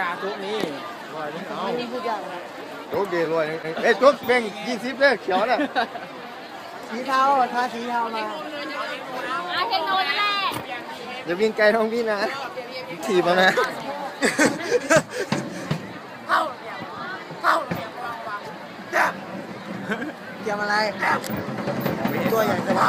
กาทุกนี้ร้อยนึงเอานี่พูดยากนะโจ๊กดีรวยเอ้ยโจ๊กเป่งยี่สิบเลยเขียวน่ะสีเทาทาสีเทามาอาเทคโนนั่นแหละอย่าวิ่งไกลท้องพี่นะถีบมานะเข้าเดี๋ยวเข้าเดี๋ยวระวังเตรียมอะไรตัวใหญ่ไป